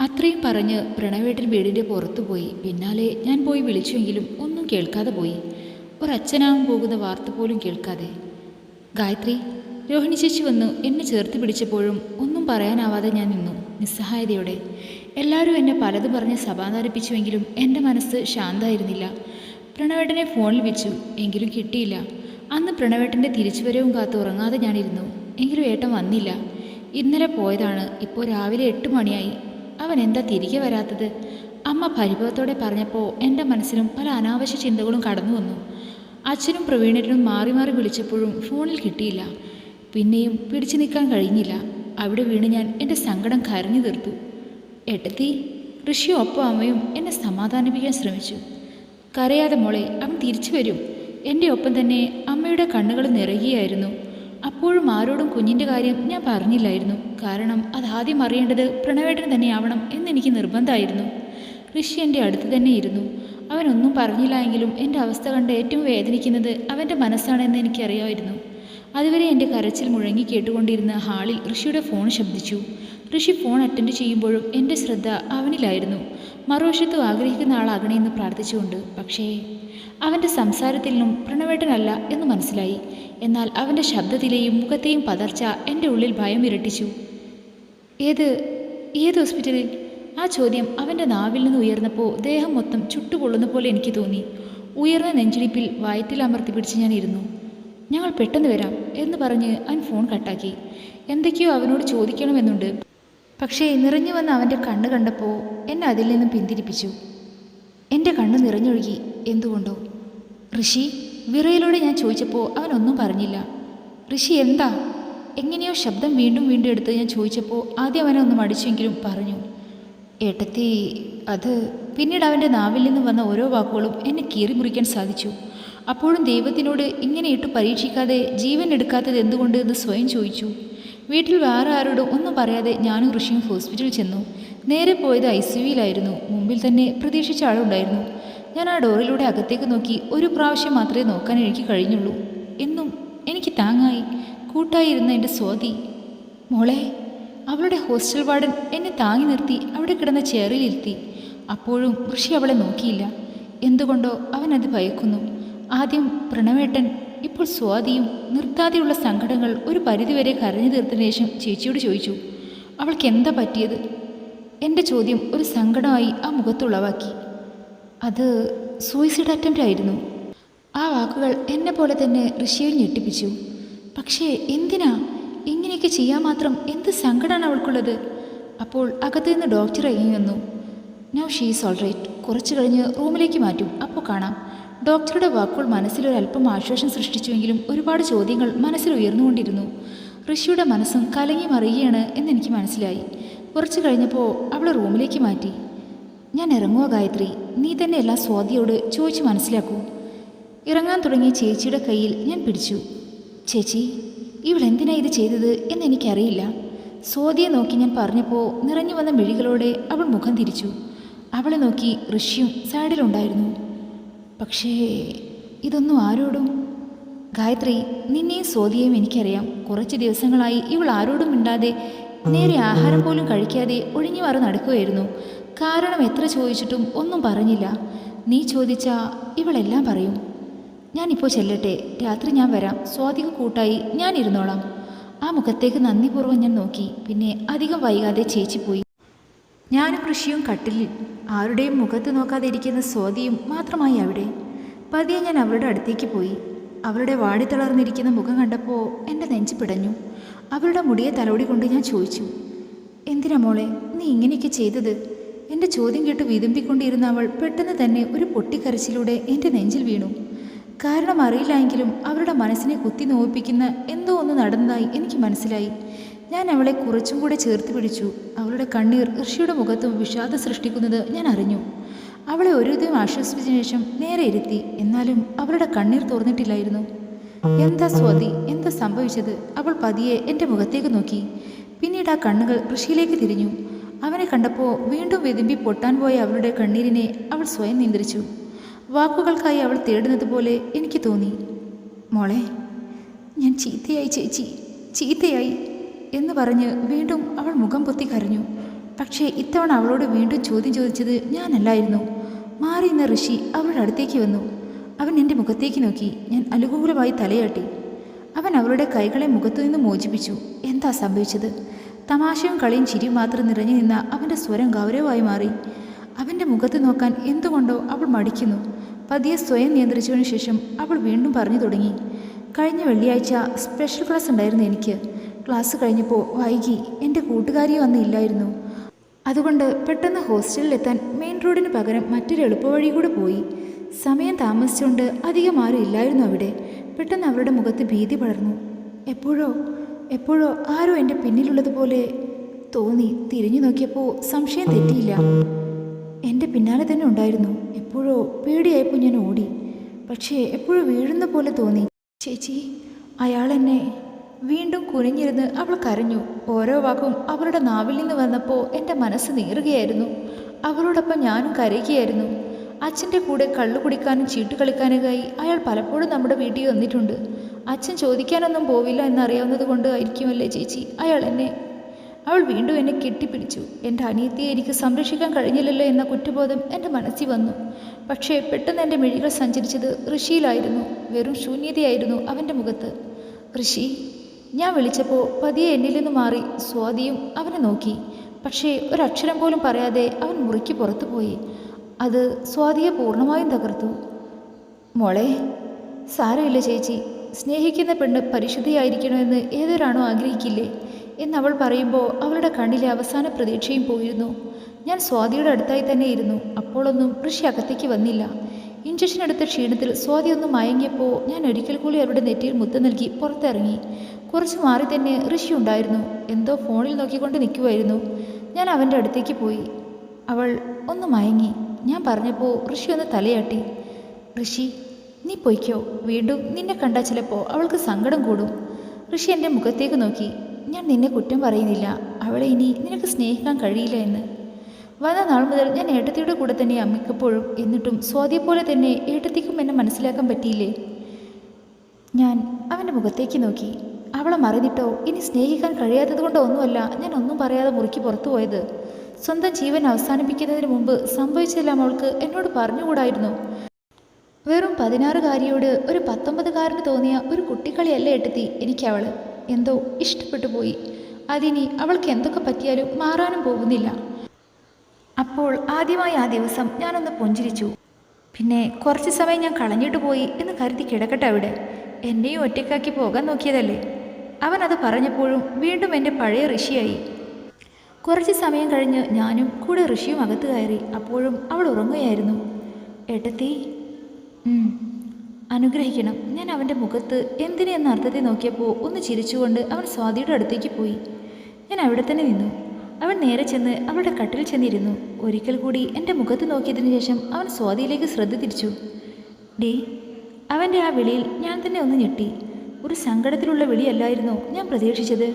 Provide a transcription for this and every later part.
അത്രയും പറഞ്ഞ് പ്രണവേട്ടൻ വീടിന്റെ പുറത്തു പോയി. പിന്നാലെ ഞാൻ പോയി വിളിച്ചുവെങ്കിലും ഒന്നും കേൾക്കാതെ പോയി. ഒരച്ഛനാവും പോകുന്ന വാർത്ത പോലും കേൾക്കാതെ. ഗായത്രി രോഹിണി ചേച്ചി വന്നു എന്നെ ചേർത്ത് പിടിച്ചപ്പോഴും ഒന്നും പറയാനാവാതെ ഞാൻ നിന്നു നിസ്സഹായതയോടെ. എല്ലാവരും എന്നെ പലതും പറഞ്ഞ് സമാധാനിപ്പിച്ചുവെങ്കിലും എന്റെ മനസ്സ് ശാന്തായിരുന്നില്ല. പ്രണവേട്ടനെ ഫോണിൽ വെച്ചു എങ്കിലും കിട്ടിയില്ല. അന്ന് പ്രണവേട്ടന്റെ തിരിച്ചുവരവും കാത്ത് ഉറങ്ങാതെ ഞാനിരുന്നു. എങ്കിലും ഏട്ടൻ വന്നില്ല. ഇന്നലെ പോയതാണ്. ഇപ്പോൾ രാവിലെ എട്ട് മണിയായി. അവൻ എന്താ തിരികെ വരാത്തത്? അമ്മ പരിഭവത്തോടെ പറഞ്ഞപ്പോൾ എന്റെ മനസ്സിലും പല അനാവശ്യ ചിന്തകളും കടന്നു വന്നു. അച്ഛനും പ്രവീണനും മാറി മാറി വിളിച്ചപ്പോഴും ഫോണിൽ കിട്ടിയില്ല. പിന്നെയും പിടിച്ചു നിൽക്കാൻ കഴിഞ്ഞില്ല. അവിടെ വീണ് ഞാൻ എന്റെ സങ്കടം കരഞ്ഞു തീർത്തു. എട്ടത്തി ഋഷിയും ഒപ്പം അമ്മയും എന്നെ സമാധാനിപ്പിക്കാൻ ശ്രമിച്ചു. കരയാതെ മോളെ അവൻ തിരിച്ചു വരും. എന്റെ ഒപ്പം തന്നെ അമ്മയുടെ കണ്ണുകൾ നിറയുകയായിരുന്നു. അപ്പോഴും ആരോടും കുഞ്ഞിന്റെ കാര്യം ഞാൻ പറഞ്ഞില്ലായിരുന്നു. കാരണം അതാദ്യം അറിയേണ്ടത് പ്രണവേട്ടൻ തന്നെയാവണം എന്നെനിക്ക് നിർബന്ധമായിരുന്നു. ഋഷി എന്റെ അടുത്ത് തന്നെ ഇരുന്നു. അവനൊന്നും പറഞ്ഞില്ല എങ്കിലും എന്റെ അവസ്ഥ കണ്ട് ഏറ്റവും വേദനിക്കുന്നത് അവന്റെ മനസ്സാണെന്ന് എനിക്കറിയാമായിരുന്നു. അതുവരെ എന്റെ കരച്ചിൽ മുഴങ്ങി കേട്ടുകൊണ്ടിരുന്ന ഹാളിൽ ഋഷിയുടെ ഫോൺ ശബ്ദിച്ചു. ഋഷി ഫോൺ അറ്റൻഡ് ചെയ്യുമ്പോഴും എന്റെ ശ്രദ്ധ അവനിലായിരുന്നു. മറുവശത്തും ആഗ്രഹിക്കുന്ന ആളാകണമെന്ന് പ്രാർത്ഥിച്ചുകൊണ്ട്. പക്ഷേ അവന്റെ സംസാരത്തിൽ നിന്നും പ്രണവേട്ടനല്ല എന്ന് മനസ്സിലായി. എന്നാൽ അവന്റെ ശബ്ദത്തിലെയും മുഖത്തെയും പതർച്ച എന്റെ ഉള്ളിൽ ഭയം ഇരട്ടിച്ചു. ഏത് ഏത് ഹോസ്പിറ്റലിൽ ആ ചോദ്യം അവന്റെ നാവിൽ നിന്ന് ഉയർന്നപ്പോൾ ദേഹം മൊത്തം ചുട്ടുപൊള്ളുന്ന പോലെ എനിക്ക് തോന്നി. ഉയർന്ന നെഞ്ചിടിപ്പിൽ വയറ്റിൽ അമർത്തി പിടിച്ച് ഞാൻ ഇരുന്നു. ഞങ്ങൾ പെട്ടെന്ന് വരാം എന്ന് പറഞ്ഞ് അവൻ ഫോൺ കട്ടാക്കി. എന്തൊക്കെയോ അവനോട് ചോദിക്കണമെന്നുണ്ട്. പക്ഷേ നിറഞ്ഞു വന്ന അവന്റെ കണ്ണ് കണ്ടപ്പോൾ എന്നെ അതിൽ നിന്നും പിന്തിരിപ്പിച്ചു. എന്റെ കണ്ണ് നിറഞ്ഞൊഴുകി എന്തുകൊണ്ടോ? ഋഷി വിറയിലൂടെ ഞാൻ ചോദിച്ചപ്പോൾ അവൻ ഒന്നും പറഞ്ഞില്ല. ഋഷി എന്താ? എങ്ങനെയോ ശബ്ദം വീണ്ടും വീണ്ടും എടുത്ത് ഞാൻ ചോദിച്ചപ്പോൾ ആദ്യം അവനെ ഒന്ന് മടിച്ചെങ്കിലും പറഞ്ഞു. ഏട്ടത്തി അത് പിന്നീട് അവന്റെ നാവിൽ നിന്ന് വന്ന ഓരോ വാക്കുകളും എന്നെ കീറി മുറിക്കാൻ സാധിച്ചു. അപ്പോഴും ദൈവത്തിനോട് ഇങ്ങനെ ഇട്ട് പരീക്ഷിക്കാതെ ജീവൻ എടുക്കാത്തത് എന്തുകൊണ്ട്? എന്ന് സ്വയം ചോദിച്ചു. വീട്ടിൽ വേറെ ആരോടും ഒന്നും പറയാതെ ഞാനും ഋഷിയും ഹോസ്പിറ്റലിൽ ചെന്നു. നേരെ പോയത് ഐ സി മുമ്പിൽ തന്നെ പ്രതീക്ഷിച്ച ആളുണ്ടായിരുന്നു. ഞാൻ ആ ഡോറിലൂടെ അകത്തേക്ക് നോക്കി ഒരു പ്രാവശ്യം മാത്രമേ നോക്കാൻ എനിക്ക് കഴിഞ്ഞുള്ളൂ. എന്നും എനിക്ക് താങ്ങായി. കൂട്ടായിരുന്ന എന്റെ സ്വാതി മോളെ അവളുടെ ഹോസ്റ്റൽ വാർഡൻ എന്നെ താങ്ങി നിർത്തി അവിടെ കിടന്ന ചെയറിലിരുത്തി അപ്പോഴും ഋഷി അവളെ നോക്കിയില്ല. എന്തുകൊണ്ടോ അവനത് ഭയക്കുന്നു. ആദ്യം പ്രണവേട്ടൻ ഇപ്പോൾ സ്വാതിയും നിർത്താതെയുള്ള സങ്കടങ്ങൾ ഒരു പരിധിവരെ കരഞ്ഞു തീർത്തതിനു ശേഷം ചേച്ചിയോട് ചോദിച്ചു അവൾക്ക് എന്താ പറ്റിയത്? എന്റെ ചോദ്യം ഒരു സങ്കടമായി ആ മുഖത്തുളവാക്കി അത് സൂയിസൈഡ് അറ്റംപ്റ്റ് ആയിരുന്നു. ആ വാക്കുകൾ എന്നെ പോലെ തന്നെ ഋഷിയെ ഞെട്ടിപ്പിച്ചു. പക്ഷേ എന്തിനാ? ഇങ്ങനെയൊക്കെ ചെയ്യാൻ മാത്രം എന്ത് സങ്കടമാണ് അവൾക്കുള്ളത്? അപ്പോൾ അകത്തു നിന്ന് ഡോക്ടർ ഇറങ്ങി വന്നു. നൗ ഷീസ് ഓൾ റൈറ്റ് കുറച്ച് കഴിഞ്ഞ് റൂമിലേക്ക് മാറ്റും. അപ്പോൾ കാണാം. ഡോക്ടറുടെ വാക്കുകൾ മനസ്സിലൊരല്പം ആശ്വാസം സൃഷ്ടിച്ചുവെങ്കിലും ഒരുപാട് ചോദ്യങ്ങൾ മനസ്സിൽ ഉയർന്നുകൊണ്ടിരുന്നു. ഋഷിയുടെ മനസ്സും കലങ്ങി മറിയുകയാണ് എന്നെനിക്ക് മനസ്സിലായി. കുറച്ചു കഴിഞ്ഞപ്പോൾ അവളെ റൂമിലേക്ക് മാറ്റി. ഞാൻ ഇറങ്ങുക ഗായത്രി? നീ തന്നെ എല്ലാം സ്വാതിയോട് ചോദിച്ച് മനസ്സിലാക്കൂ. ഇറങ്ങാൻ തുടങ്ങിയ ചേച്ചിയുടെ കയ്യിൽ ഞാൻ പിടിച്ചു. ചേച്ചി ഇവളെന്തിനാ ഇത് ചെയ്തത് എന്നെനിക്കറിയില്ല സ്വാതിയെ നോക്കി ഞാൻ പറഞ്ഞപ്പോൾ നിറഞ്ഞു വന്ന മിഴികളോടെ അവൾ മുഖം തിരിച്ചു. അവളെ നോക്കി ഋഷിയും സൈഡിലുണ്ടായിരുന്നു. പക്ഷേ ഇതൊന്നും ആരോടും? ഗായത്രി നിന്നെയും സ്വാതിയെയും എനിക്കറിയാം. കുറച്ച് ദിവസങ്ങളായി ഇവൾ ആരോടും മിണ്ടാതെ നേരെ ആഹാരം പോലും കഴിക്കാതെ ഒഴിഞ്ഞു മാറി നടക്കുകയായിരുന്നു. കാരണം എത്ര ചോദിച്ചിട്ടും ഒന്നും പറഞ്ഞില്ല. നീ ചോദിച്ചാ ഇവളെല്ലാം പറയും. ഞാനിപ്പോൾ ചെല്ലട്ടെ. രാത്രി ഞാൻ വരാം. സ്വാതിക കൂട്ടായി ഞാൻ ഇരുന്നോളാം. ആ മുഖത്തേക്ക് നന്ദിപൂർവം ഞാൻ നോക്കി. പിന്നെ അധികം വൈകാതെ ചേച്ചി പോയി ഞാനും കൃഷിയും കട്ടിലിൽ ആരുടെയും മുഖത്ത് നോക്കാതെ ഇരിക്കുന്ന സ്വാതിയും മാത്രമായി അവിടെ. പതിയെ ഞാൻ അവളുടെ അടുത്തേക്ക് പോയി. അവളുടെ വാടിത്തളർന്നിരിക്കുന്ന മുഖം കണ്ടപ്പോൾ എന്റെ നെഞ്ച് പിടഞ്ഞു. അവളുടെ മുടിയെ തലോടി കൊണ്ട് ഞാൻ ചോദിച്ചു എന്തിനാ മോളെ നീ ഇങ്ങനെയൊക്കെ ചെയ്തത്? എന്റെ ചോദ്യം കേട്ട് വിതുമ്പിക്കൊണ്ടിരുന്ന അവൾ പെട്ടെന്ന് തന്നെ ഒരു പൊട്ടിക്കരച്ചിലൂടെ എന്റെ നെഞ്ചിൽ വീണു. കാരണം അറിയില്ല എങ്കിലും അവരുടെ മനസ്സിനെ കുത്തി നോവിപ്പിക്കുന്ന എന്തോ ഒന്ന് നടന്നതായി എനിക്ക് മനസ്സിലായി. ഞാൻ അവളെ കുറച്ചും കൂടെ ചേർത്ത് പിടിച്ചു. അവളുടെ കണ്ണീർ ഋഷിയുടെ മുഖത്തും വിഷാദം സൃഷ്ടിക്കുന്നത് ഞാൻ അറിഞ്ഞു. അവളെ ഒരു ദിവസം ശേഷം നേരെ ഇരുത്തി. എന്നാലും അവളുടെ കണ്ണീർ തോർന്നിട്ടില്ലായിരുന്നു എന്താ സ്വാതി? എന്താ സംഭവിച്ചത്? അവൾ പതിയെ എന്റെ മുഖത്തേക്ക് നോക്കി. പിന്നീട് ആ കണ്ണുകൾ ഋഷിയിലേക്ക് തിരിഞ്ഞു. അവനെ കണ്ടപ്പോൾ വീണ്ടും വെതുമ്പി പൊട്ടാൻ പോയ അവളുടെ കണ്ണീരിനെ അവൾ സ്വയം നിയന്ത്രിച്ചു. വാക്കുകൾക്കായി അവൾ തേടുന്നത് പോലെ എനിക്ക് തോന്നി. മോളെ ഞാൻ ചീത്തയായി ചേച്ചി. ചീത്തയായി. എന്ന് പറഞ്ഞ് വീണ്ടും അവൾ മുഖം പൊത്തി കരഞ്ഞു. പക്ഷേ ഇത്തവണ അവളോട് വീണ്ടും ചോദ്യം ചോദിച്ചത് ഞാനല്ലായിരുന്നു. മാറി എന്ന ഋഷി അവളുടെ അടുത്തേക്ക് വന്നു. അവൻ എന്റെ മുഖത്തേക്ക് നോക്കി. ഞാൻ അനുകൂലമായി തലയാട്ടി. അവൻ അവളുടെ കൈകളെ മുഖത്തു നിന്ന് മോചിപ്പിച്ചു. എന്താ സംഭവിച്ചത്? തമാശയും കളിയും ചിരിയും മാത്രം നിറഞ്ഞു നിന്ന അവന്റെ സ്വരം ഗൗരവമായി മാറി. അവന്റെ മുഖത്ത് നോക്കാൻ എന്തുകൊണ്ടോ അവൾ മടിക്കുന്നു. പതിയെ സ്വയം നിയന്ത്രിച്ചതിനു ശേഷം അവൾ വീണ്ടും പറഞ്ഞു തുടങ്ങി. കഴിഞ്ഞ വെള്ളിയാഴ്ച സ്പെഷ്യൽ ക്ലാസ് ഉണ്ടായിരുന്നു എനിക്ക്. ക്ലാസ് കഴിഞ്ഞപ്പോൾ വൈകി എന്റെ കൂട്ടുകാരി വന്നില്ലായിരുന്നു അതുകൊണ്ട് പെട്ടെന്ന് ഹോസ്റ്റലിലെത്താൻ മെയിൻ റോഡിന് പകരം മറ്റൊരു എളുപ്പവഴി കൂടെ പോയി. സമയം താമസിച്ചുകൊണ്ട് അധികം ആരും ഇല്ലായിരുന്നു അവിടെ. പെട്ടെന്ന് അവരുടെ മുഖത്ത് ഭീതി പടർന്നു. എപ്പോഴോ എപ്പോഴോ ആരോ എന്റെ പിന്നിലുള്ളതുപോലെ തോന്നി തിരിഞ്ഞു നോക്കിയപ്പോൾ സംശയം തെറ്റിയില്ല. എന്റെ പിന്നാലെ തന്നെ ഉണ്ടായിരുന്നു. എപ്പോഴോ പേടിയായപ്പോൾ ഞാൻ ഓടി. പക്ഷേ എപ്പോഴും വീഴുന്ന പോലെ തോന്നി. ചേച്ചി അയാൾ വീണ്ടും കുനിഞ്ഞിരുന്ന് അവൾ കരഞ്ഞു. ഓരോ വാക്കും അവളുടെ നാവിൽ നിന്ന് വന്നപ്പോൾ എന്റെ മനസ്സ് നീറുകയായിരുന്നു. അവളോടൊപ്പം ഞാനും കരയുകയായിരുന്നു. അച്ഛന്റെ കൂടെ കള്ളു കുടിക്കാനും ചീട്ട് കളിക്കാനുമായി അയാൾ പലപ്പോഴും നമ്മുടെ വീട്ടിൽ വന്നിട്ടുണ്ട്. അച്ഛൻ ചോദിക്കാനൊന്നും പോവില്ല എന്നറിയാവുന്നത് കൊണ്ട് ആയിരിക്കുമല്ലേ ചേച്ചി? അയാൾ എന്നെ അവൾ വീണ്ടും എന്നെ കെട്ടിപ്പിടിച്ചു. എന്റെ അനിയത്തിയെ എനിക്ക് സംരക്ഷിക്കാൻ കഴിഞ്ഞില്ലല്ലോ എന്ന കുറ്റബോധം എന്റെ മനസ്സിൽ വന്നു. പക്ഷേ പെട്ടെന്ന് എന്റെ മിഴികൾ സഞ്ചരിച്ചത് ഋഷിയിലായിരുന്നു. വെറും ശൂന്യതയായിരുന്നു അവന്റെ മുഖത്ത്. ഋഷി ഞാൻ വിളിച്ചപ്പോൾ പതിയെ എന്നിൽ നിന്ന് മാറി സ്വാതിയും അവനെ നോക്കി. പക്ഷേ ഒരക്ഷരം പോലും പറയാതെ അവൻ മുറിക്ക് പുറത്തു പോയി. അത് സ്വാതിയെ പൂർണമായും തകർത്തു. മോളെ സാരമില്ല ചേച്ചി. സ്നേഹിക്കുന്ന പെണ്ണ് പരിശുദ്ധയായിരിക്കണമെന്ന് ഏതൊരാണോ ആഗ്രഹിക്കില്ലേ? എന്നവൾ പറയുമ്പോൾ അവളുടെ കണ്ണിലെ അവസാന പ്രതീക്ഷയും പോയിരുന്നു. ഞാൻ സ്വാതിയുടെ അടുത്തായി തന്നെ ഇരുന്നു. അപ്പോഴൊന്നും ഋഷി അകത്തേക്ക് വന്നില്ല. ഇഞ്ചക്ഷൻ എടുത്ത ക്ഷീണത്തിൽ സ്വാതി ഒന്ന് മയങ്ങിയപ്പോൾ ഞാൻ ഒരിക്കൽ കൂടി അവരുടെ നെറ്റിയിൽ മുത്തം നൽകി പുറത്തിറങ്ങി. കുറച്ച് മാറി തന്നെ ഋഷി ഉണ്ടായിരുന്നു. എന്തോ ഫോണിൽ നോക്കിക്കൊണ്ട് നിൽക്കുമായിരുന്നു ഞാൻ അവന്റെ അടുത്തേക്ക് പോയി. അവൾ ഒന്ന് മയങ്ങി. ഞാൻ പറഞ്ഞപ്പോൾ ഋഷി ഒന്ന് തലയാട്ടി. ഋഷി നീ പൊയ്ക്കോ. വീണ്ടും നിന്നെ കണ്ടാൽ ചിലപ്പോൾ അവൾക്ക് സങ്കടം കൂടും. ഋഷി എന്റെ മുഖത്തേക്ക് നോക്കി. ഞാൻ നിന്നെ കുറ്റം പറയുന്നില്ല. അവളെ ഇനി നിനക്ക് സ്നേഹിക്കാൻ കഴിയില്ല എന്ന്. വന്ന നാൾ മുതൽ ഞാൻ ഏട്ടത്തിയുടെ കൂടെ തന്നെ അമ്മയ്ക്കപ്പോഴും എന്നിട്ടും സ്വാതിയെ പോലെ തന്നെ ഏട്ടത്തിക്കും എന്നെ മനസ്സിലാക്കാൻ പറ്റിയില്ലേ? ഞാൻ അവന്റെ മുഖത്തേക്ക് നോക്കി. അവളെ മറിഞ്ഞിട്ടോ ഇനി സ്നേഹിക്കാൻ കഴിയാത്തത് കൊണ്ടോ ഒന്നുമല്ല ഞാൻ ഒന്നും പറയാതെ മുറിക്ക് പുറത്തു പോയത്. സ്വന്തം ജീവൻ അവസാനിപ്പിക്കുന്നതിന് മുമ്പ് സംഭവിച്ചെല്ലാം അവൾക്ക് എന്നോട് പറഞ്ഞുകൂടായിരുന്നു. വെറും പതിനാറുകാരിയോട് ഒരു പത്തൊമ്പതുകാരന് തോന്നിയ ഒരു കുട്ടിക്കളിയല്ല എട്ടെത്തി എനിക്കവൾ എന്തോ ഇഷ്ടപ്പെട്ടു പോയി. അതിനി അവൾക്ക് എന്തൊക്കെ പറ്റിയാലും മാറാനും പോകുന്നില്ല. അപ്പോൾ ആദ്യമായി ആ ദിവസം ഞാനൊന്ന് പുഞ്ചിരിച്ചു. പിന്നെ കുറച്ച് സമയം ഞാൻ കളഞ്ഞിട്ട് പോയി എന്ന് കരുതി കിടക്കട്ടെ അവിടെ. എന്നെയും ഒറ്റയ്ക്കാക്കി പോകാൻ നോക്കിയതല്ലേ? അവൻ അത് പറഞ്ഞപ്പോഴും വീണ്ടും എന്റെ പഴയ ഋഷിയായി. കുറച്ച് സമയം കഴിഞ്ഞ് ഞാനും കൂടെ ഋഷിയും അകത്ത് കയറി അപ്പോഴും അവൾ ഉറങ്ങുകയായിരുന്നു. എട്ടത്തി. അനുഗ്രഹിക്കണം. ഞാൻ അവന്റെ മുഖത്ത് എന്തിനെന്ന അർത്ഥത്തെ നോക്കിയപ്പോൾ ഒന്ന് ചിരിച്ചുകൊണ്ട് അവൻ സ്വാതിയുടെ അടുത്തേക്ക് പോയി. ഞാൻ അവിടെ തന്നെ നിന്നു. അവൻ നേരെ ചെന്ന് അവളുടെ കട്ടിൽ ചെന്നിരുന്നു. ഒരിക്കൽ കൂടി എന്റെ മുഖത്ത് നോക്കിയതിന് ശേഷം അവൻ സ്വാതിയിലേക്ക് ശ്രദ്ധ തിരിച്ചു. ഡേ അവന്റെ ആ വിളിയിൽ ഞാൻ തന്നെ ഒന്ന് ഞെട്ടി. ഒരു സങ്കടത്തിലുള്ള വിളിയല്ലായിരുന്നു ഞാൻ പ്രതീക്ഷിച്ചത്?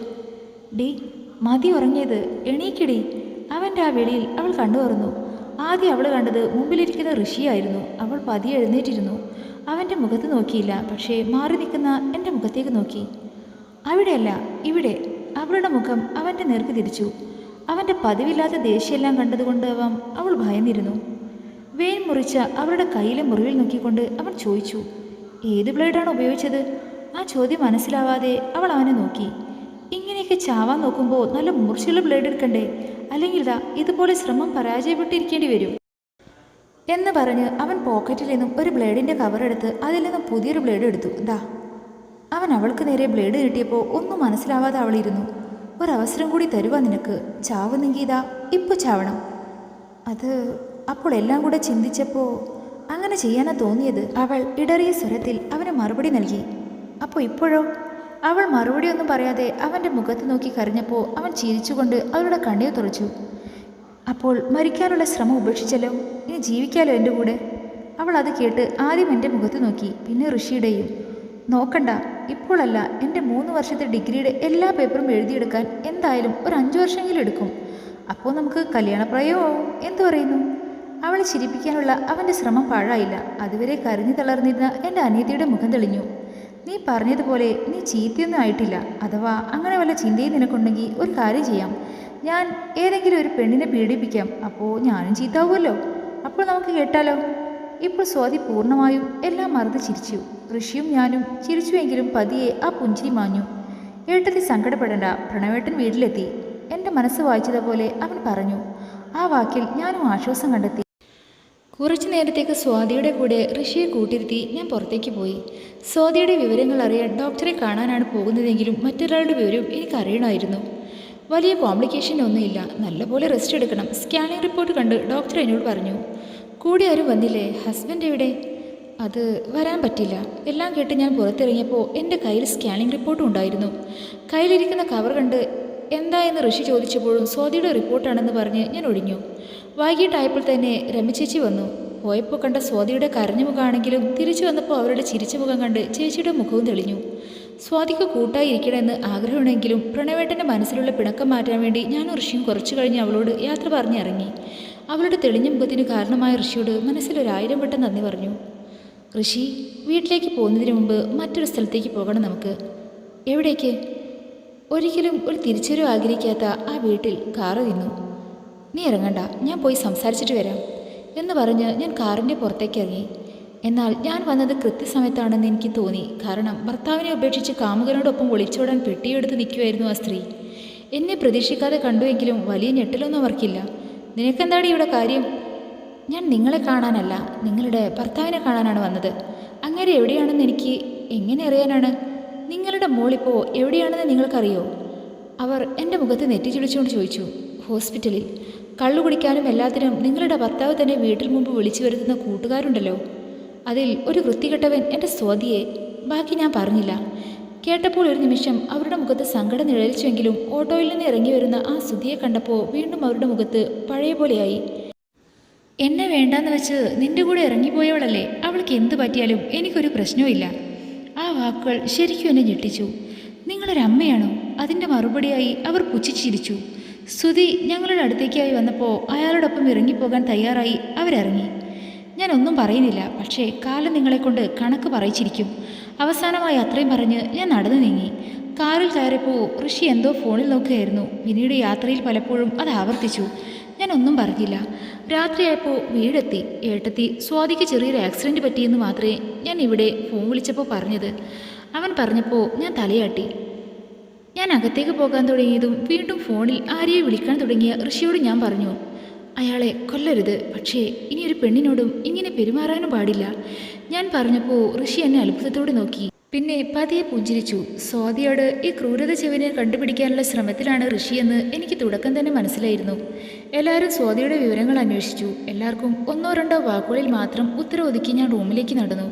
ഡി മതി ഉറങ്ങിയത്. എണീക്കടി. അവന്റെ ആ വിളിയിൽ അവൾ കണ്ടു തുറന്നു. ആദ്യം അവൾ കണ്ടത് മുമ്പിലിരിക്കുന്ന ഋഷിയായിരുന്നു. അവൾ പതിയെ എഴുന്നേറ്റിരുന്നു. അവന്റെ മുഖത്ത് നോക്കിയില്ല. പക്ഷേ മാറി നിൽക്കുന്ന എന്റെ മുഖത്തേക്ക് നോക്കി. അവിടെയല്ല ഇവിടെ. അവളുടെ മുഖം അവന്റെ നേർക്ക് തിരിച്ചു. അവന്റെ പതിവില്ലാത്ത ദേഷ്യമെല്ലാം കണ്ടതുകൊണ്ട് അവൻ അവൾ ഭയന്നിരുന്നു. വേൻ മുറിച്ച അവളുടെ കയ്യിലെ മുറിവിൽ നോക്കിക്കൊണ്ട് അവൻ ചോദിച്ചു ഏത് ബ്ലേഡാണ് ഉപയോഗിച്ചത്? ആ ചോദ്യം മനസ്സിലാവാതെ അവൾ അവനെ നോക്കി. ഇങ്ങനെയൊക്കെ ചാവാൻ നോക്കുമ്പോൾ നല്ല മൂർച്ചയുള്ള ബ്ലേഡ് എടുക്കണ്ടേ? അല്ലെങ്കിൽ ഇതാ ഇതുപോലെ ശ്രമം പരാജയപ്പെട്ടിരിക്കേണ്ടി വരും. എന്ന് പറഞ്ഞ് അവൻ പോക്കറ്റിൽ നിന്നും ഒരു ബ്ലേഡിന്റെ കവറെടുത്ത് അതിൽ നിന്നും പുതിയൊരു ബ്ലേഡ് എടുത്തു. ദാ അവൻ അവൾക്ക് നേരെ ബ്ലേഡ് കിട്ടിയപ്പോൾ ഒന്നും മനസ്സിലാവാതെ അവളിരുന്നു ഒരവസരം കൂടി തരുവാ നിനക്ക്. ചാവുന്നെങ്കിൽ ഇതാ ഇപ്പോൾ ചാവണം. അത് അപ്പോൾ എല്ലാം കൂടെ ചിന്തിച്ചപ്പോൾ അങ്ങനെ ചെയ്യാനാ തോന്നിയത്. അവൾ ഇടറിയ സ്വരത്തിൽ അവന് മറുപടി നൽകി. അപ്പോൾ ഇപ്പോഴോ? അവൾ മറുപടി ഒന്നും പറയാതെ അവന്റെ മുഖത്ത് നോക്കി കരഞ്ഞപ്പോൾ അവൻ ചിരിച്ചുകൊണ്ട് അവളുടെ കണ്ണീർ തുറച്ചു. അപ്പോൾ മരിക്കാനുള്ള ശ്രമം ഉപേക്ഷിച്ചല്ലോ? ഇനി ജീവിക്കാലോ എന്റെ കൂടെ? അവൾ അത് കേട്ട് ആദ്യം എന്റെ മുഖത്ത് നോക്കി പിന്നെ ഋഷിയുടെയും. നോക്കണ്ട ഇപ്പോഴല്ല എന്റെ മൂന്ന് വർഷത്തെ ഡിഗ്രിയുടെ എല്ലാ പേപ്പറും എഴുതിയെടുക്കാൻ എന്തായാലും ഒരു അഞ്ച് വർഷമെങ്കിലും എടുക്കും. അപ്പോൾ നമുക്ക് കല്യാണപ്രായമാവും? എന്തു പറയുന്നു? അവളെ ചിരിപ്പിക്കാനുള്ള അവന്റെ ശ്രമം പാഴായില്ല. അതുവരെ കരഞ്ഞു തളർന്നിരുന്ന എന്റെ അനീതിയുടെ മുഖം തെളിഞ്ഞു. നീ പറഞ്ഞതുപോലെ നീ ചീത്തയൊന്നും ആയിട്ടില്ല. അഥവാ അങ്ങനെ വല്ല ചിന്തയും നിനക്കുണ്ടെങ്കിൽ ഒരു കാര്യം ചെയ്യാം. ഞാൻ ഏതെങ്കിലും ഒരു പെണ്ണിനെ പീഡിപ്പിക്കാം. അപ്പോൾ ഞാനും ചീത്താവുമല്ലോ. അപ്പോൾ നമുക്ക് കേട്ടാലോ? ഇപ്പോൾ സ്വാതി പൂർണമായും എല്ലാം മറന്ന് ചിരിച്ചു. ഋഷിയും ഞാനും ചിരിച്ചുവെങ്കിലും പതിയെ ആ പുഞ്ചിരി മാഞ്ഞു. ഏട്ടത്തി സങ്കടപ്പെടേണ്ട. പ്രണവേട്ടൻ വീട്ടിലെത്തി. എന്റെ മനസ്സ് വായിച്ചതുപോലെ അവൻ പറഞ്ഞു. ആ വാക്കിൽ ഞാനും ആശ്വാസം കണ്ടെത്തി. കുറച്ചു നേരത്തേക്ക് സ്വാതിയുടെ കൂടെ ഋഷിയെ കൂട്ടിരുത്തി ഞാൻ പുറത്തേക്ക് പോയി. സ്വാതിയുടെ വിവരങ്ങൾ അറിയാൻ ഡോക്ടറെ കാണാനാണ് പോകുന്നതെങ്കിലും മറ്റൊരാളുടെ വിവരവും എനിക്കറിയണമായിരുന്നു. വലിയ കോംപ്ലിക്കേഷൻ ഒന്നുമില്ല. നല്ലപോലെ റെസ്റ്റ് എടുക്കണം. സ്കാനിംഗ് റിപ്പോർട്ട് കണ്ട് ഡോക്ടർ എന്നോട് പറഞ്ഞു. കൂടെ ആരും വന്നില്ലേ? ഹസ്ബൻഡ് എവിടെ? അത് വരാൻ പറ്റില്ല. എല്ലാം കേട്ട് ഞാൻ പുറത്തിറങ്ങിയപ്പോൾ എന്റെ കയ്യിൽ സ്കാനിംഗ് റിപ്പോർട്ടും ഉണ്ടായിരുന്നു. കയ്യിലിരിക്കുന്ന കവർ കണ്ട് എന്താ എന്ന് ഋഷി ചോദിച്ചപ്പോഴും സ്വാതിയുടെ റിപ്പോർട്ടാണെന്ന് പറഞ്ഞ് ഞാൻ ഒഴിഞ്ഞു. വൈകിട്ടായപ്പോൾ തന്നെ രമചേച്ചി വന്നു. പോയപ്പോൾ കണ്ട സ്വാതിയുടെ കരഞ്ഞ മുഖമാണെങ്കിലും തിരിച്ചു വന്നപ്പോൾ അവരുടെ ചിരിച്ച മുഖം കണ്ട് ചേച്ചിയുടെ മുഖവും തെളിഞ്ഞു. സ്വാതിക്ക് കൂട്ടായി ഇരിക്കണമെന്ന് ആഗ്രഹമുണ്ടെങ്കിലും പ്രണവേട്ടന്റെ മനസ്സിലുള്ള പിണക്കം മാറ്റാൻ വേണ്ടി ഞാൻ ഋഷിയും കുറച്ചു കഴിഞ്ഞ് അവളോട് യാത്ര പറഞ്ഞിറങ്ങി അവളുടെ തെളിഞ്ഞ മുഖത്തിന് കാരണമായ ഋഷിയോട് മനസ്സിലൊരായിരം വട്ടം നന്ദി പറഞ്ഞു. ഋഷി വീട്ടിലേക്ക് പോകുന്നതിന് മുമ്പ് മറ്റൊരു സ്ഥലത്തേക്ക് പോകണം നമുക്ക്. എവിടേക്ക്? ഒരിക്കലും ഒരു തിരിച്ചറിവ് ആഗ്രഹിക്കാത്ത ആ വീട്ടിൽ കാറ് നിന്നു. നീ ഇറങ്ങണ്ട ഞാൻ പോയി സംസാരിച്ചിട്ട് വരാം എന്ന് പറഞ്ഞ് ഞാൻ കാറിന്റെ പുറത്തേക്ക് ഇറങ്ങി. എന്നാൽ ഞാൻ വന്നത് കൃത്യസമയത്താണെന്ന് എനിക്ക് തോന്നി. കാരണം ഭർത്താവിനെ ഉപേക്ഷിച്ച് കാമുകനോടൊപ്പം ഒളിച്ചോടാൻ പെട്ടിയെടുത്ത് നിൽക്കുമായിരുന്നു ആ സ്ത്രീ. എന്നെ പ്രതീക്ഷിക്കാതെ കണ്ടുവെങ്കിലും വലിയ ഞെട്ടലൊന്നും അവർക്കില്ല. നിനക്കെന്താണ് ഇവിടെ കാര്യം? ഞാൻ നിങ്ങളെ കാണാനല്ല നിങ്ങളുടെ ഭർത്താവിനെ കാണാനാണ് വന്നത്. അങ്ങനെ എവിടെയാണെന്ന് എനിക്ക് എങ്ങനെ അറിയാനാണ്? നിങ്ങളുടെ മോളിപ്പോൾ എവിടെയാണെന്ന് നിങ്ങൾക്കറിയോ? അവർ എന്റെ മുഖത്ത് നെറ്റിച്ചുടിച്ചുകൊണ്ട് ചോദിച്ചു ഹോസ്പിറ്റലിൽ കള്ളു കുടിക്കാനും എല്ലാത്തിനും നിങ്ങളുടെ ഭർത്താവ് തന്നെ വീട്ടിൽ മുമ്പ് വിളിച്ചു വരുത്തുന്ന കൂട്ടുകാരുണ്ടല്ലോ. അതിൽ ഒരു വൃത്തികെട്ടവൻ എന്റെ സ്വാതിയെ ബാക്കി ഞാൻ പറഞ്ഞില്ല. കേട്ടപ്പോൾ ഒരു നിമിഷം അവരുടെ മുഖത്ത് സങ്കടം നിഴലിച്ചുവെങ്കിലും ഓട്ടോയിൽ നിന്ന് ഇറങ്ങി വരുന്ന ആ സുധിയെ കണ്ടപ്പോൾ വീണ്ടും അവരുടെ മുഖത്ത് പഴയ പോലെയായി. എന്നെ വേണ്ടാന്ന് വെച്ച് നിന്റെ കൂടെ ഇറങ്ങിപ്പോയവളല്ലേ? അവൾക്ക് എന്ത് പറ്റിയാലും എനിക്കൊരു പ്രശ്നവുമില്ല. ആ വാക്കുകൾ ശരിക്കും എന്നെ ഞെട്ടിച്ചു. നിങ്ങളൊരമ്മയാണോ? അതിന്റെ മറുപടിയായി അവർ പുച്ഛിച്ചിരിച്ചു. സുധി ഞങ്ങളുടെ അടുത്തേക്കായി വന്നപ്പോൾ അയാളോടൊപ്പം ഇറങ്ങിപ്പോകാൻ തയ്യാറായി അവരിറങ്ങി. ഞാനൊന്നും പറയുന്നില്ല പക്ഷേ കാലം നിങ്ങളെക്കൊണ്ട് കണക്ക് പറയിച്ചിരിക്കും. അവസാനമായി അത്രയും പറഞ്ഞ് ഞാൻ നടന്നു നീങ്ങി. കാറിൽ കയറിയപ്പോൾ ഋഷി എന്തോ ഫോണിൽ നോക്കുകയായിരുന്നു. പിന്നീട് യാത്രയിൽ പലപ്പോഴും അത് ആവർത്തിച്ചു. ഞാനൊന്നും പറഞ്ഞില്ല. രാത്രിയായപ്പോൾ വീടെത്തി. ഏട്ടത്തി സ്വാതിക്ക് ചെറിയൊരു ആക്സിഡന്റ് പറ്റിയെന്ന് മാത്രമേ ഞാൻ ഇവിടെ ഫോൺ വിളിച്ചപ്പോൾ പറഞ്ഞത്. അവൻ പറഞ്ഞപ്പോൾ ഞാൻ തലയാട്ടി. ഞാൻ അകത്തേക്ക് പോകാൻ തുടങ്ങിയതും വീണ്ടും ഫോണിൽ ആരെയെ വിളിക്കാൻ തുടങ്ങിയ ഋഷിയോട് ഞാൻ പറഞ്ഞു അയാളെ കൊല്ലരുത്. പക്ഷേ ഇനി ഒരു പെണ്ണിനോടും ഇങ്ങനെ പെരുമാറാനും പാടില്ല. ഞാൻ പറഞ്ഞപ്പോൾ ഋഷി എന്നെ അത്ഭുതത്തോടെ നോക്കി. പിന്നെ പതിയെ പുഞ്ചിരിച്ചു. സ്വാതിയോട് ഈ ക്രൂരത ചെവിനെ കണ്ടുപിടിക്കാനുള്ള ശ്രമത്തിലാണ് ഋഷിയെന്ന് എനിക്ക് തുടക്കം തന്നെ മനസ്സിലായിരുന്നു. എല്ലാവരും സ്വാതിയുടെ വിവരങ്ങൾ അന്വേഷിച്ചു. എല്ലാവർക്കും ഒന്നോ രണ്ടോ വാക്കുകളിൽ മാത്രം ഉത്തരം ഒതുക്കി ഞാൻ റൂമിലേക്ക് നടന്നു.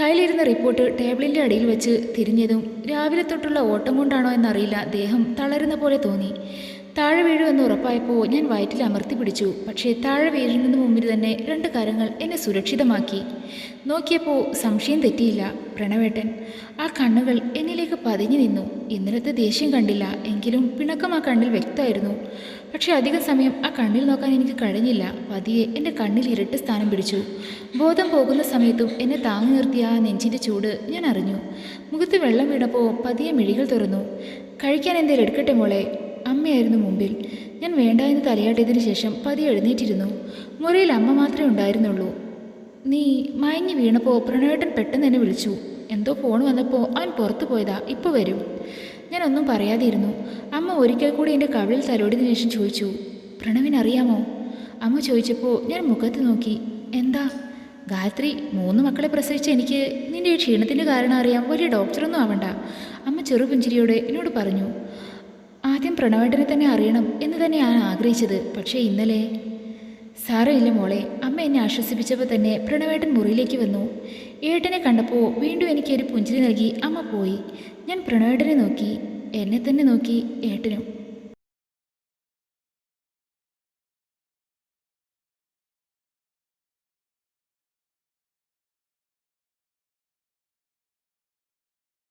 കയ്യിലിരുന്ന റിപ്പോർട്ട് ടേബിളിന്റെ അടിയിൽ വെച്ച് തിരിഞ്ഞതും രാവിലെ തൊട്ടുള്ള ഓട്ടം കൊണ്ടാണോ എന്നറിയില്ല ദേഹം തളരുന്ന പോലെ തോന്നി. താഴെ വീഴുമെന്ന് ഉറപ്പായപ്പോൾ ഞാൻ വയറ്റിൽ അമർത്തി പിടിച്ചു. പക്ഷേ താഴെ വീഴുന്നതിന് മുമ്പിൽ തന്നെ രണ്ട് കരങ്ങൾ എന്നെ സുരക്ഷിതമാക്കി. നോക്കിയപ്പോൾ സംശയം തെറ്റിയില്ല പ്രണവേട്ടൻ. ആ കണ്ണുകൾ എന്നിലേക്ക് പതിഞ്ഞു നിന്നു. ഇന്നലത്തെ ദേഷ്യം കണ്ടില്ല എങ്കിലും പിണക്കം ആ കണ്ണിൽ വ്യക്തമായിരുന്നു. പക്ഷേ അധിക സമയം ആ കണ്ണിൽ നോക്കാൻ എനിക്ക് കഴിഞ്ഞില്ല. പതിയെ എന്റെ കണ്ണിൽ ഇരട്ട് സ്ഥാനം പിടിച്ചു. ബോധം പോകുന്ന സമയത്തും എന്നെ താങ്ങി നിർത്തിയ ആ നെഞ്ചിന്റെ ചൂട് ഞാൻ അറിഞ്ഞു. മുഖത്ത് വെള്ളം വീണപ്പോൾ പതിയെ മിഴികൾ തുറന്നു. കഴിക്കാൻ എന്തേലും എടുക്കട്ടെ മോളെ? അമ്മയായിരുന്നു മുമ്പിൽ. ഞാൻ വേണ്ട എന്ന് തലയാട്ടിയതിനു ശേഷം പതി എഴുന്നേറ്റിരുന്നു. മുറിയിൽ അമ്മ മാത്രമേ ഉണ്ടായിരുന്നുള്ളൂ. നീ മയങ്ങി വീണപ്പോൾ പ്രണവേട്ടൻ പെട്ടെന്ന് എന്നെ വിളിച്ചു. എന്തോ ഫോൺ വന്നപ്പോൾ അവൻ പുറത്തു പോയതാ. ഇപ്പോൾ വരും. ഞാനൊന്നും പറയാതിരുന്നു. അമ്മ ഒരിക്കൽ കൂടി എന്റെ കവിളിൽ തലോടിയതിനു ശേഷം ചോദിച്ചു പ്രണവിനറിയാമോ അമ്മ ചോദിച്ചപ്പോൾ ഞാൻ മുഖത്ത് നോക്കി എന്താ? ഗായത്രി മൂന്ന് മക്കളെ പ്രസവിച്ച എനിക്ക് നിന്റെ ഈ ക്ഷീണത്തിന്റെ കാരണം അറിയാം വലിയ ഡോക്ടറൊന്നും ആവണ്ട. അമ്മ ചെറുപുഞ്ചിരിയോടെ എന്നോട് പറഞ്ഞു ആദ്യം പ്രണവേട്ടനെ തന്നെ അറിയണം എന്ന് തന്നെയാണ് ആഗ്രഹിച്ചത്. പക്ഷേ ഇന്നലെ സാരമില്ല മോളെ. അമ്മ എന്നെ ആശ്വസിപ്പിച്ചപ്പോൾ തന്നെ പ്രണവേട്ടൻ മുറിയിലേക്ക് വന്നു. ഏട്ടനെ കണ്ടപ്പോൾ വീണ്ടും എനിക്കൊരു പുഞ്ചിരി നൽകി അമ്മ പോയി. ഞാൻ പ്രണവേട്ടനെ നോക്കി. എന്നെ തന്നെ നോക്കി ഏട്ടനും.